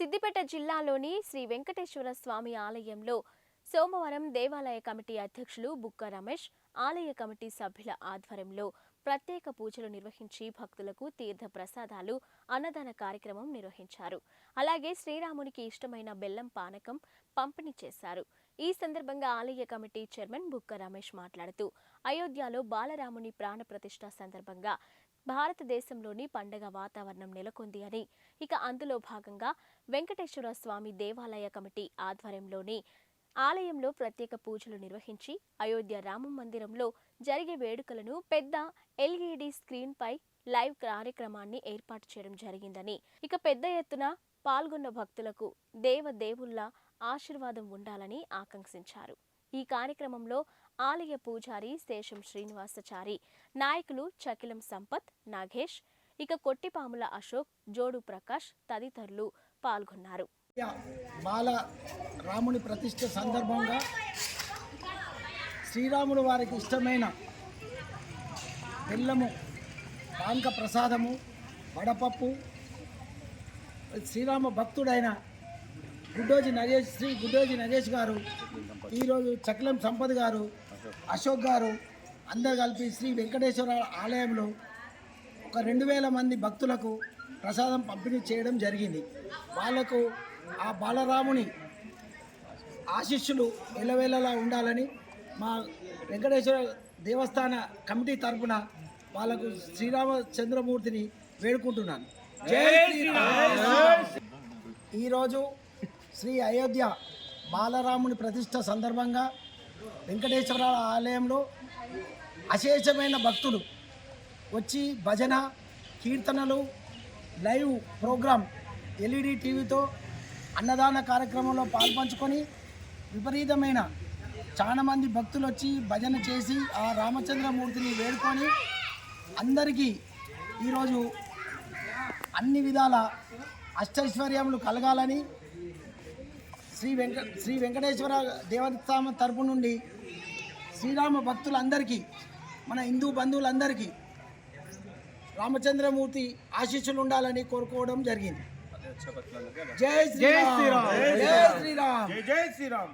సిద్దిపేట జిల్లాలోని శ్రీ వెంకటేశ్వర స్వామి ఆలయంలో సోమవారం దేవాలయ కమిటీ అధ్యక్షులు బుక్క రమేష్ ఆలయ కమిటీ సభ్యుల ఆధ్వర్యంలో ప్రత్యేక పూజలు నిర్వహించి భక్తులకు తీర్థ ప్రసాదాలు అన్నదాన కార్యక్రమం నిర్వహించారు. అలాగే శ్రీరామునికి ఇష్టమైన బెల్లం పానకం పంపిణీ చేశారు. ఈ సందర్భంగా ఆలయ కమిటీ చైర్మన్ బుక్క రమేష్ మాట్లాడుతూ అయోధ్యలో బాలరాముని ప్రాణ ప్రతిష్ఠ సందర్భంగా భారతదేశంలోని పండగ వాతావరణం నెలకొంది అని. ఇక అందులో భాగంగా వెంకటేశ్వర స్వామి దేవాలయ కమిటీ ఆధ్వర్యంలోని ఆలయంలో ప్రత్యేక పూజలు నిర్వహించి అయోధ్య రామ మందిరంలో జరిగే వేడుకలను పెద్ద ఎల్ఈడి స్క్రీన్పై లైవ్ కార్యక్రమాన్ని ఏర్పాటు చేయడం జరిగిందని. ఇక పెద్ద ఎత్తున పాల్గొన్న భక్తులకు దేవ దేవుళ్ళ ఆశీర్వాదం ఉండాలని ఆకాంక్షించారు. ఈ కార్యక్రమంలో ఆలయ పూజారి శేషం శ్రీనివాసచారి నాయకులు చకిలం సంపత్ నాగేష్ ఇక కొట్టిపాముల అశోక్ జోడు ప్రకాష్ తదితరులు పాల్గొన్నారు. బాల రాముని ప్రతిష్ట సందర్భంగా శ్రీరాముడు వారికి ఇష్టమైన బెల్లము పానక ప్రసాదము వడపప్పు శ్రీరామ భక్తుడైన గుడ్డోజీ నరేష్ శ్రీ గుడ్డోజీ నరేష్ గారు ఈరోజు చక్లం సంపద్ గారు అశోక్ గారు అందరు కలిపి శ్రీ వెంకటేశ్వర ఆలయంలో ఒక రెండు వేల మంది భక్తులకు ప్రసాదం పంపిణీ చేయడం జరిగింది. వాళ్ళకు ఆ బాలరాముని ఆశీస్సులు ఎలవేళలా ఉండాలని మా వెంకటేశ్వర దేవస్థాన కమిటీ తరపున వాళ్ళకు శ్రీరామచంద్రమూర్తిని వేడుకుంటున్నాను. ఈరోజు శ్రీ అయోధ్య బాలరాముని ప్రతిష్ట సందర్భంగా వెంకటేశ్వర ఆలయంలో అశేషమైన భక్తులు వచ్చి భజన కీర్తనలు లైవ్ ప్రోగ్రాం ఎల్ఈడి టీవీతో అన్నదాన కార్యక్రమంలో పాల్పంచుకొని విపరీతమైన చాలా మంది భక్తులు వచ్చి భజన చేసి ఆ రామచంద్రమూర్తిని వేడుకొని అందరికీ ఈరోజు అన్ని విధాల అష్టైశ్వర్యములు కలగాలని శ్రీ వెంక శ్రీ వెంకటేశ్వర దేవస్థానం తరపు నుండి శ్రీరామ భక్తులందరికీ మన హిందూ బంధువులందరికీ రామచంద్రమూర్తి ఆశీస్సులు ఉండాలని కోరుకోవడం జరిగింది. జై శ్రీరామ్. జై శ్రీరామ్. జై శ్రీరామ్.